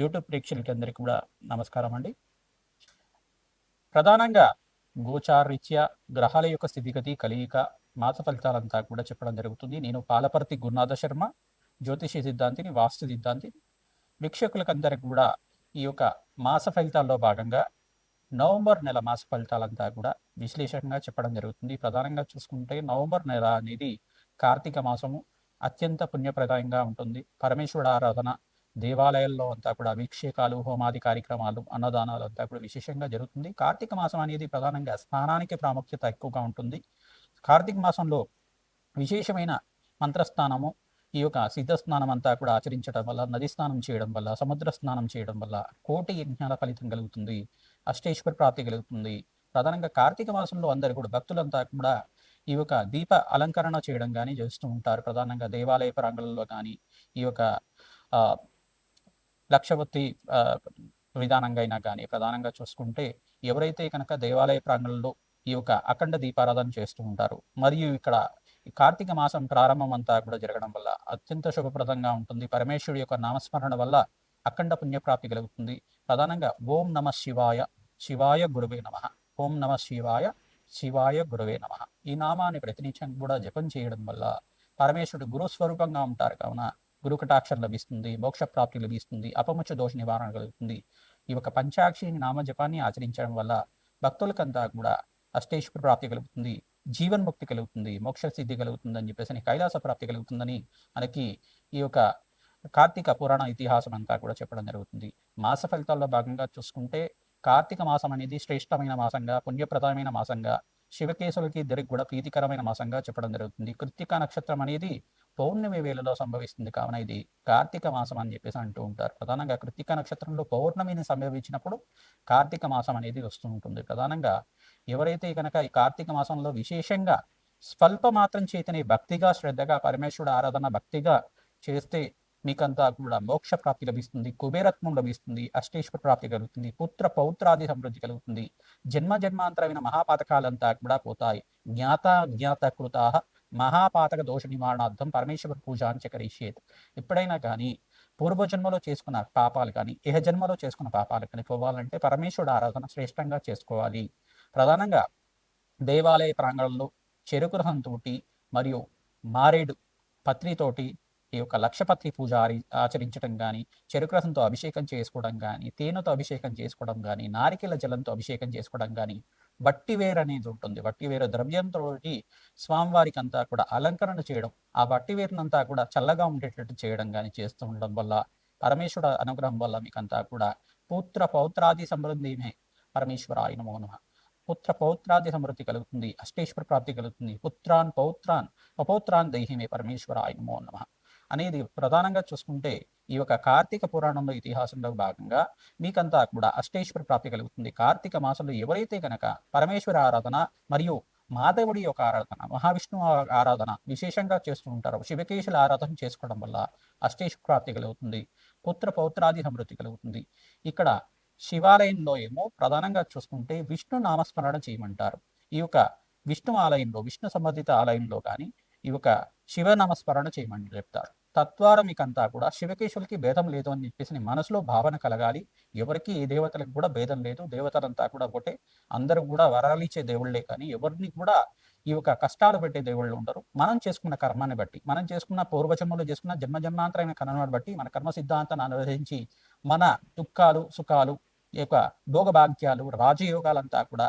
YouTube ప్రేక్షకులకి అందరికీ కూడా నమస్కారం అండి. ప్రధానంగా గోచారీత్యా గ్రహాల యొక్క స్థితిగతి కలియిక మాస ఫలితాలంతా కూడా చెప్పడం జరుగుతుంది. నేను పాలపర్తి గురునాథ శర్మ జ్యోతిష సిద్ధాంతిని వాస్తు సిద్ధాంతిని. వీక్షకులకందరికి కూడా ఈ యొక్క మాస ఫలితాల్లో భాగంగా నవంబర్ నెల మాస ఫలితాలంతా కూడా విశ్లేషణగా చెప్పడం జరుగుతుంది. ప్రధానంగా చూసుకుంటే నవంబర్ నెల అనేది కార్తీక మాసము అత్యంత పుణ్యప్రదాయంగా ఉంటుంది. పరమేశ్వరుడు ఆరాధన దేవాలయాల్లో అంతా కూడా అభిషేకాలు హోమాది కార్యక్రమాలు అన్నదానాలు అంతా కూడా విశేషంగా జరుగుతుంది. కార్తీక మాసం అనేది ప్రధానంగా స్నానానికి ప్రాముఖ్యత ఎక్కువగా ఉంటుంది. కార్తీక మాసంలో విశేషమైన మంత్రస్నానము ఈ యొక్క సిద్ధ స్నానం అంతా కూడా ఆచరించడం వల్ల నది స్నానం చేయడం వల్ల సముద్ర స్నానం చేయడం వల్ల కోటి యజ్ఞాల ఫలితం కలుగుతుంది. అష్టేశ్వర ప్రాప్తి కలుగుతుంది. ప్రధానంగా కార్తీక మాసంలో అందరు కూడా భక్తులంతా కూడా ఈ యొక్క దీప అలంకరణ చేయడం కానీ చేస్తూ ఉంటారు. ప్రధానంగా దేవాలయ ప్రాంగణంలో కానీ ఈ యొక్క లక్షవత్తి విధానంగా అయినా కానీ ప్రధానంగా చూసుకుంటే ఎవరైతే కనుక దేవాలయ ప్రాంగణంలో ఈ యొక్క అఖండ దీపారాధన చేస్తూ ఉంటారు మరియు ఇక్కడ కార్తీక మాసం ప్రారంభం అంతా కూడా జరగడం వల్ల అత్యంత శుభప్రదంగా ఉంటుంది. పరమేశ్వరుడి యొక్క నామస్మరణ వల్ల అఖండ పుణ్యప్రాప్తి కలుగుతుంది. ప్రధానంగా ఓం నమ శివాయ శివాయ గురువే నమ. ఓం నమ శివాయ శివాయ గురువే నమ. ఈ నామాన్ని ప్రతినిత్యం కూడా జపం చేయడం వల్ల పరమేశ్వరుడు గురుస్వరూపంగా ఉంటారు. కావున గురుకటాక్షరం లభిస్తుంది మోక్ష ప్రాప్తి లభిస్తుంది అపముచ్చ దోష నివారణ కలుగుతుంది. ఈ యొక్క పంచాక్షిని నామ జపాన్ని ఆచరించడం వల్ల భక్తులకంతా కూడా అష్టేశ్వర ప్రాప్తి కలుగుతుంది జీవన్ముక్తి కలుగుతుంది మోక్ష సిద్ధి కలుగుతుందని చెప్పేసి కైలాస ప్రాప్తి కలుగుతుందని మనకి ఈ యొక్క కార్తీక పురాణ ఇతిహాసం అంతా కూడా చెప్పడం జరుగుతుంది. మాస ఫలితాల్లో భాగంగా చూసుకుంటే కార్తీక మాసం అనేది శ్రేష్టమైన మాసంగా పుణ్యప్రదమైన మాసంగా శివకేశులకి ఇద్దరికి కూడా ప్రీతికరమైన మాసంగా చెప్పడం జరుగుతుంది. కృత్తిక నక్షత్రం అనేది పౌర్ణమి వేళలో సంభవిస్తుంది. కావున ఇది కార్తీక మాసం అని చెప్పేసి అంటూ ఉంటారు. ప్రధానంగా కృత్తిక నక్షత్రంలో పౌర్ణమిని సంభవించినప్పుడు కార్తీక మాసం అనేది వస్తూ ఉంటుంది. ప్రధానంగా ఎవరైతే కనుక ఈ కార్తీక మాసంలో విశేషంగా స్వల్ప మాత్రం చేతిని భక్తిగా శ్రద్ధగా పరమేశ్వరుడు ఆరాధన భక్తిగా చేస్తే మీకంతా కూడా మోక్ష ప్రాప్తి లభిస్తుంది. కుబేరత్వం లభిస్తుంది. అష్టేశ్వర ప్రాప్తి కలుగుతుంది. పుత్ర పౌత్రాది సమృద్ధి కలుగుతుంది. జన్మ జన్మాంతరమైన మహాపాతకాలంతా కూడా పోతాయి. జ్ఞాత జ్ఞాత కృత మహాపాతక దోష నివారణార్థం పరమేశ్వర పూజ అని చకరిష్యేత్ ఎప్పుడైనా కానీ పూర్వజన్మలో చేసుకున్న పాపాలు కానీ ఇహ జన్మలో చేసుకున్న పాపాలు కానీ పోవాలంటే పరమేశ్వరుడు ఆరాధన శ్రేష్టంగా చేసుకోవాలి. ప్రధానంగా దేవాలయ ప్రాంగణంలో చెరుకు రహంతోటి మరియు మారేడు పత్రితోటి ఈ యొక్క లక్షపత్రి పూజ ఆచరించడం కానీ చెరుకురసంతో అభిషేకం చేసుకోవడం కానీ తేనెతో అభిషేకం చేసుకోవడం కానీ నారికెల జలంతో అభిషేకం చేసుకోవడం కానీ బట్టివేర్ అనేది ఉంటుంది. వట్టివేరు ద్రవ్యంతో స్వామివారికి అంతా కూడా అలంకరణ చేయడం ఆ బట్టివేరునంతా కూడా చల్లగా ఉండేటట్టు చేయడం కానీ చేస్తూ ఉండడం వల్ల పరమేశ్వర అనుగ్రహం వల్ల మీకంతా కూడా పుత్ర పౌత్రాది సమృద్ధిమే పరమేశ్వర ఆయన మోనమ పుత్ర పౌత్రాది సమృద్ధి కలుగుతుంది అష్టేశ్వర ప్రాప్తి కలుగుతుంది. పుత్రాన్ పౌత్రాన్ అపౌత్రాన్ దేహిమే పరమేశ్వర ఆయన మోనమ అనేది ప్రధానంగా చూసుకుంటే ఈ యొక్క కార్తీక పురాణంలో ఇతిహాసంలో భాగంగా మీకంతా కూడా అష్టేశ్వర ప్రాప్తి కలుగుతుంది. కార్తీక మాసంలో ఎవరైతే కనుక పరమేశ్వర ఆరాధన మరియు మాధవుడి యొక్క ఆరాధన మహావిష్ణువు ఆరాధన విశేషంగా చేస్తూ ఉంటారు శివకేశుల ఆరాధన చేసుకోవడం వల్ల అష్టేశ్వర ప్రాప్తి కలుగుతుంది. పుత్ర పౌత్రాది సమృద్ధి కలుగుతుంది. ఇక్కడ శివాలయంలో ఏమో ప్రధానంగా చూసుకుంటే విష్ణు నామస్మరణ చేయమంటారు. ఈ యొక్క విష్ణు ఆలయంలో విష్ణు సంబంధిత ఆలయంలో కానీ ఈ యొక్క శివ నామస్మరణ చేయమని చెప్తారు తద్వారా మీకంతా కూడా శివకేశులకి భేదం లేదు అని చెప్పేసి మనసులో భావన కలగాలి. ఎవరికి ఏ దేవతలకు కూడా భేదం లేదు. దేవతలంతా కూడా ఒకటే. అందరూ కూడా వరాలిచ్చే దేవుళ్ళే కానీ ఎవరిని కూడా ఈ యొక్క కష్టాలు పెట్టే దేవుళ్ళు ఉండరు. మనం చేసుకున్న కర్మాన్ని బట్టి మనం చేసుకున్న పూర్వజన్మలో చేసుకున్న జన్మ జన్మాంతరమైన కర్మను బట్టి మన కర్మ సిద్ధాంతాన్ని అనువదించి మన దుఃఖాలు సుఖాలు ఈ యొక్క భోగభాగ్యాలు రాజయోగాలంతా కూడా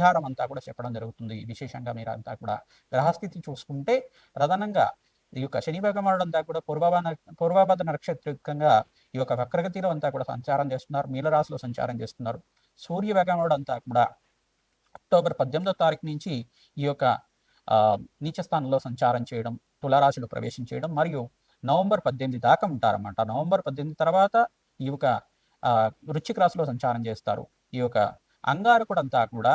పరిహారం అంతా కూడా చెప్పడం జరుగుతుంది. విశేషంగా మీరు అంతా కూడా గ్రహస్థితి చూసుకుంటే ప్రధానంగా ఈ యొక్క శని భగవానుడు అంతా కూడా పూర్వభాన పూర్వభద్ర నక్షత్రికంగా ఈ యొక్క వక్రగతిలో అంతా కూడా సంచారం చేస్తున్నారు. మీలరాశిలో సంచారం చేస్తున్నారు. సూర్య భగవానుడు అంతా కూడా అక్టోబర్ పద్దెనిమిదో తారీఖు నుంచి ఈ యొక్క నీచ స్థానంలో సంచారం చేయడం తులారాశిలో ప్రవేశం చేయడం మరియు నవంబర్ పద్దెనిమిది దాకా ఉంటారన్నమాట. నవంబర్ పద్దెనిమిది తర్వాత ఈ యొక్క వృచ్చిక రాశిలో సంచారం చేస్తారు. ఈ యొక్క అంగారకుడు అంతా కూడా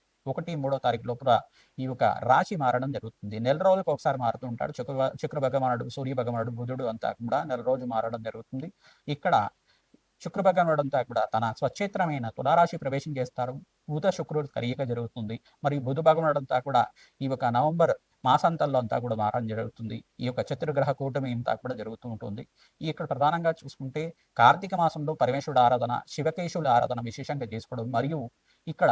ఒకటి మూడో తారీఖు లోపల ఈ యొక్క రాశి మారడం జరుగుతుంది. నెల రోజులకు ఒకసారి మారుతూ ఉంటాడు. శుక్ర శుక్ర భగవానుడు సూర్య భగవానుడు బుధుడు అంతా కూడా నెల రోజు మారడం జరుగుతుంది. ఇక్కడ శుక్ర భగవానుడు అంతా కూడా తన స్వచ్ఛేత్రమైన తులారాశి ప్రవేశం చేస్తారు. బుధ శుక్రుడు కలయిక జరుగుతుంది. మరియు బుధ భగవానుడు అంతా కూడా ఈ యొక్క నవంబర్ మాసాంతంలో అంతా కూడా మారడం జరుగుతుంది. ఈ యొక్క చతుర్గ్రహ కూటమి అంతా కూడా జరుగుతూ ఉంటుంది. ఇక్కడ ప్రధానంగా చూసుకుంటే కార్తీక మాసంలో పరమేశ్వరుడు ఆరాధన శివకేశుల ఆరాధన విశేషంగా చేసుకోవడం. మరియు ఇక్కడ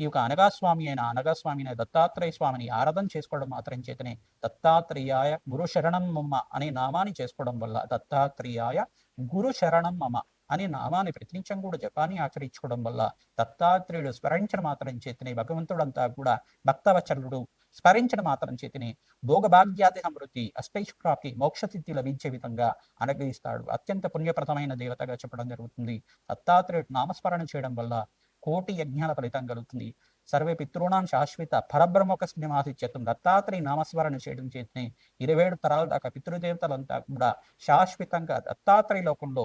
ఈ యొక్క అనగాస్వామి అయిన అనగాస్వామి అయిన దత్తాత్రేయ స్వామిని ఆరాధన చేసుకోవడం మాత్రం చేతనే దత్తాత్రేయాయ గురు శరణం మమ్మ అనే నామాన్ని చేసుకోవడం వల్ల దత్తాత్రేయాయ గురు శరణం మమ అనే నామాన్ని ప్రతినిత్యం కూడా జపాన్ని ఆచరించుకోవడం వల్ల దత్తాత్రేయుడు స్మరించడం మాత్రం చేతనే భగవంతుడంతా కూడా భక్తవచరుడు స్మరించడం మాత్రం చేతనే భోగభాగ్యాది సమృద్ధి అష్టైష్ప్రాప్తి మోక్షసిద్ధి లభించే విధంగా అనుగ్రహిస్తాడు. అత్యంత పుణ్యప్రదమైన దేవతగా చెప్పడం జరుగుతుంది. దత్తాత్రేయుడు నామస్మరణ చేయడం వల్ల కోటి యజ్ఞాల ఫలితం కలుగుతుంది. సర్వే పితృణాం శాశ్వత పరబ్రహ్మక శ్రీనివాసిత్యత్వం దత్తాత్రేయ నామస్మరణ చేయడం చేతనే ఇరవై ఏడు తరాల దాకా పితృదేవతలంతా కూడా శాశ్వతంగా దత్తాత్రేయ లోకంలో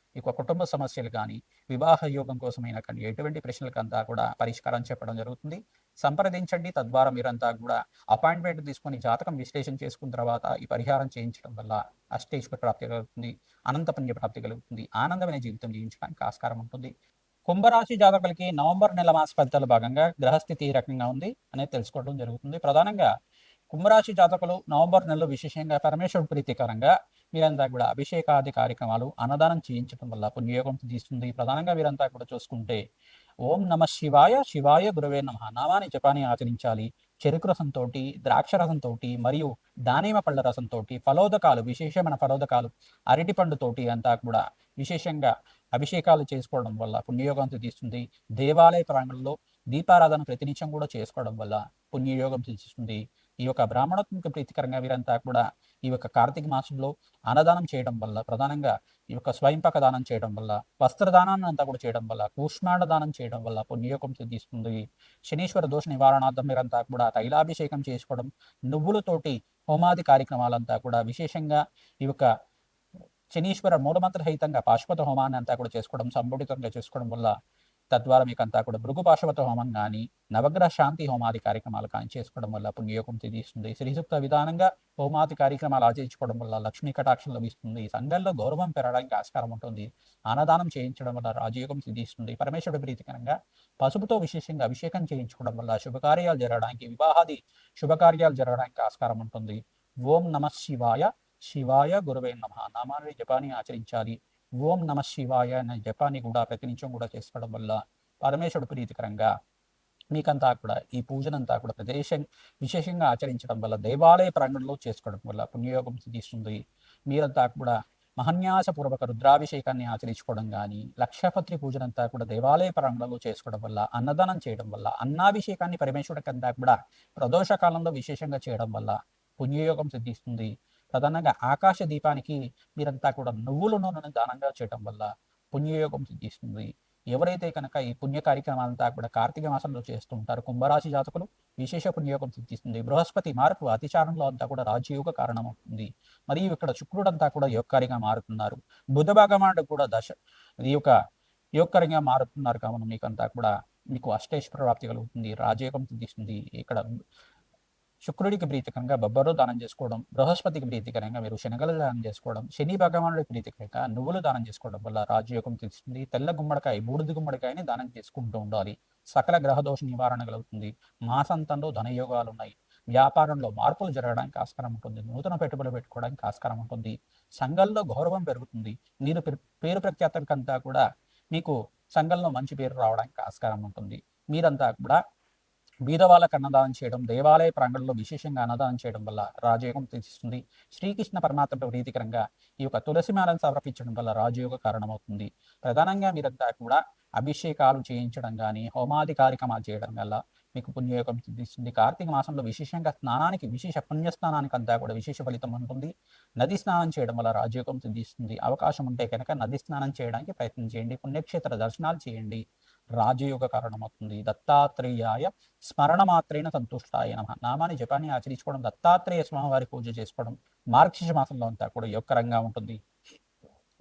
ఈ యొక్క కుటుంబ సమస్యలు కానీ వివాహ యోగం కోసమైనా కానీ ఎటువంటి ప్రశ్నలకంతా కూడా పరిష్కారం చెప్పడం జరుగుతుంది. సంప్రదించండి. తద్వారా మీరంతా కూడా అపాయింట్మెంట్ తీసుకొని జాతకం విశ్లేషణ చేసుకున్న తర్వాత ఈ పరిహారం చేయించడం వల్ల అష్టేశ్వర ప్రాప్తి కలుగుతుంది. అనంత పుణ్య ప్రాప్తి కలుగుతుంది. ఆనందమైన జీవితం జీవించడానికి ఆస్కారం ఉంటుంది. కుంభరాశి జాతకులకి నవంబర్ నెల మాస ఫలితాల భాగంగా గ్రహస్థితి ఈ రకంగా ఉంది అనేది తెలుసుకోవడం జరుగుతుంది. ప్రధానంగా కుంభరాశి జాతకులు నవంబర్ నెలలో విశేషంగా పరమేశ్వరుడు ప్రీతికరంగా వీరంతా కూడా అభిషేకాది కార్యక్రమాలు అన్నదానం చేయించడం వల్ల పుణ్యయోగం తీస్తుంది. ప్రధానంగా వీరంతా కూడా చూసుకుంటే ఓం నమ శివాయ శివాయ గురవే నమ. నామాని జపాన్ని ఆచరించాలి. చెరుకు రసంతో ద్రాక్ష రసంతో మరియు దానిమ పళ్ళ రసంతో ఫలోదకాలు విశేషమైన ఫలోదకాలు అరటి పండుతోటి అంతా కూడా విశేషంగా అభిషేకాలు చేసుకోవడం వల్ల పుణ్యయోగం తీస్తుంది. దేవాలయ ప్రాంగణంలో దీపారాధన ప్రతినిత్యం కూడా చేసుకోవడం వల్ల పుణ్యయోగం తీస్తుంది. ఈ యొక్క బ్రాహ్మణత్వంకి ప్రీతికరంగా వీరంతా కూడా ఈ యొక్క కార్తీక మాసంలో అన్నదానం చేయడం వల్ల ప్రధానంగా ఈ యొక్క స్వయంపక దానం చేయడం వల్ల వస్త్రదానాన్ని అంతా కూడా చేయడం వల్ల కూష్మాండ దానం చేయడం వల్ల పుణ్యయోగం సిద్ధిస్తుంది. శనీశ్వర దోష నివారణార్థం మీరంతా కూడా తైలాభిషేకం చేసుకోవడం నువ్వులతోటి హోమాది కార్యక్రమాలంతా కూడా విశేషంగా ఈ యొక్క శనీశ్వర మూలమంత్రహితంగా పాశుపత హోమాన్ని అంతా కూడా చేసుకోవడం సంబుడితంగా చేసుకోవడం వల్ల తద్వారా మీకు అంతా కూడా భృగు హోమం కానీ నవగ్రహ శాంతి హోమాది కార్యక్రమాలు కానీ చేసుకోవడం వల్ల పుణ్యయోగం తెలియస్తుంది శ్రీసూక్త విధానంగా హోమాది కార్యక్రమాలు ఆచరించుకోవడం వల్ల లక్ష్మీ కటాక్షం లభిస్తుంది. సంఘంలో గౌరవం పెరగడానికి ఆస్కారం ఉంటుంది. అన్నదానం చేయించడం వల్ల రాజయోగం సిద్ధిస్తుంది. పరమేశ్వరుడు ప్రీతికరంగా పసుపుతో విశేషంగా అభిషేకం చేయించుకోవడం వల్ల శుభకార్యాలు జరగడానికి వివాహాది శుభకార్యాలు జరగడానికి ఆస్కారం ఉంటుంది. ఓం నమ శివాయ. శివాయ గురువే నమ. నామాన్ని జపాన్ని ఆచరించాలి. ఓం నమ శివాయ అనే జపాన్ని కూడా ప్రతినిత్యం కూడా చేసుకోవడం వల్ల పరమేశ్వరుడు ప్రీతికరంగా మీకంతా కూడా ఈ పూజనంతా కూడా ప్రదేశం విశేషంగా ఆచరించడం వల్ల దేవాలయ ప్రాంగణంలో చేసుకోవడం వల్ల పుణ్యయోగం సిద్ధిస్తుంది. మీరంతా కూడా మహన్యాసపూర్వక రుద్రాభిషేకాన్ని ఆచరించుకోవడం కానీ లక్షపత్రి పూజనంతా కూడా దేవాలయ ప్రాంగణంలో చేసుకోవడం వల్ల అన్నదానం చేయడం వల్ల అన్నాభిషేకాన్ని పరమేశ్వరుడికంతా కూడా ప్రదోష కాలంలో విశేషంగా చేయడం వల్ల పుణ్యయోగం సిద్ధిస్తుంది. ప్రధానంగా ఆకాశ దీపానికి మీరంతా కూడా నువ్వుల నూనెను దానంగా చేయటం వల్ల పుణ్యయోగం సిద్ధిస్తుంది. ఎవరైతే కనుక ఈ పుణ్య కార్యక్రమాలంతా కూడా కార్తీక మాసంలో చేస్తూ ఉంటారు కుంభరాశి జాతకులు విశేష పుణ్యయోగం సిద్ధిస్తుంది. బృహస్పతి మార్పు అతిచారంలో అంతా కూడా రాజయోగ కారణమవుతుంది. మరియు ఇక్కడ శుక్రుడంతా కూడా యోగకారిగా మారుతున్నారు. బుధ భగవానుడు కూడా దశ ఈ యొక్క యోగకరంగా మారుతున్నారు కావున మీకంతా కూడా మీకు అష్టేశ్వర ప్రాప్తి కలుగుతుంది. రాజయోగం సిద్ధిస్తుంది. ఇక్కడ శుక్రుడికి ప్రీతికరంగా బొబ్బరు దానం చేసుకోవడం బృహస్పతికి ప్రీతికరంగా మీరు శనగలు దానం చేసుకోవడం శని భగవానుడికి ప్రీతికరంగా నువ్వులు దానం చేసుకోవడం వల్ల రాజయోగం తెలుస్తుంది. తెల్ల గుమ్మడికాయ బూడిద గుమ్మడికాయని దానం చేసుకుంటూ ఉండాలి. సకల గ్రహదోష నివారణ కలుగుతుంది. మాసంతంలో ధనయోగాలు ఉన్నాయి వ్యాపారంలో మార్పులు జరగడానికి ఆస్కారం ఉంటుంది. నూతన పెట్టుబడులు పెట్టుకోవడానికి ఆస్కారం ఉంటుంది. సంఘంలో గౌరవం పెరుగుతుంది. మీరు పేరు ప్రఖ్యాతలకంతా కూడా మీకు సంఘంలో మంచి పేరు రావడానికి ఆస్కారం ఉంటుంది. మీరంతా కూడా బీదవాళ్ళకు అన్నదానం చేయడం దేవాలయ ప్రాంగణంలో విశేషంగా అన్నదానం చేయడం వల్ల రాజయోగం తెచ్చిస్తుంది. శ్రీకృష్ణ పరమాత్మ ప్రీతికరంగా ఈ యొక్క తులసి మాలను సమర్పించడం వల్ల రాజయోగ కారణమవుతుంది. ప్రధానంగా మీరంతా కూడా అభిషేకాలు చేయించడం కానీ హోమాది కార్యక్రమాలు చేయడం వల్ల మీకు పుణ్యయోగం సిద్ధిస్తుంది కార్తీక మాసంలో విశేషంగా స్నానానికి విశేష పుణ్యస్నానానికి అంతా కూడా విశేష ఫలితం ఉంటుంది. నది స్నానం చేయడం వల్ల రాజయోగం సిద్ధిస్తుంది. అవకాశం ఉంటే కనుక నది స్నానం చేయడానికి ప్రయత్నం చేయండి. పుణ్యక్షేత్ర దర్శనాలు చేయండి. రాజయోగ కారణమవుతుంది. దత్తాత్రేయాయ స్మరణ మాత్రేన సంతుష్టాయ నమ. నామాన్ని జపాన్ని ఆచరించుకోవడం దత్తాత్రేయ స్వామివారి పూజ చేసుకోవడం మార్గశిష మాసంలో అంతా కూడా యోగకరంగా ఉంటుంది.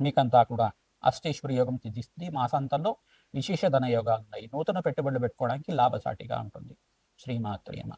మీకంతా కూడా అష్టేశ్వరి యోగం సిద్ధిస్తుంది. మాసాంతంలో విశేష ధన యోగాలు ఉన్నాయి నూతన పెట్టుబడులు పెట్టుకోవడానికి లాభసాటిగా ఉంటుంది. శ్రీమాత్రేమ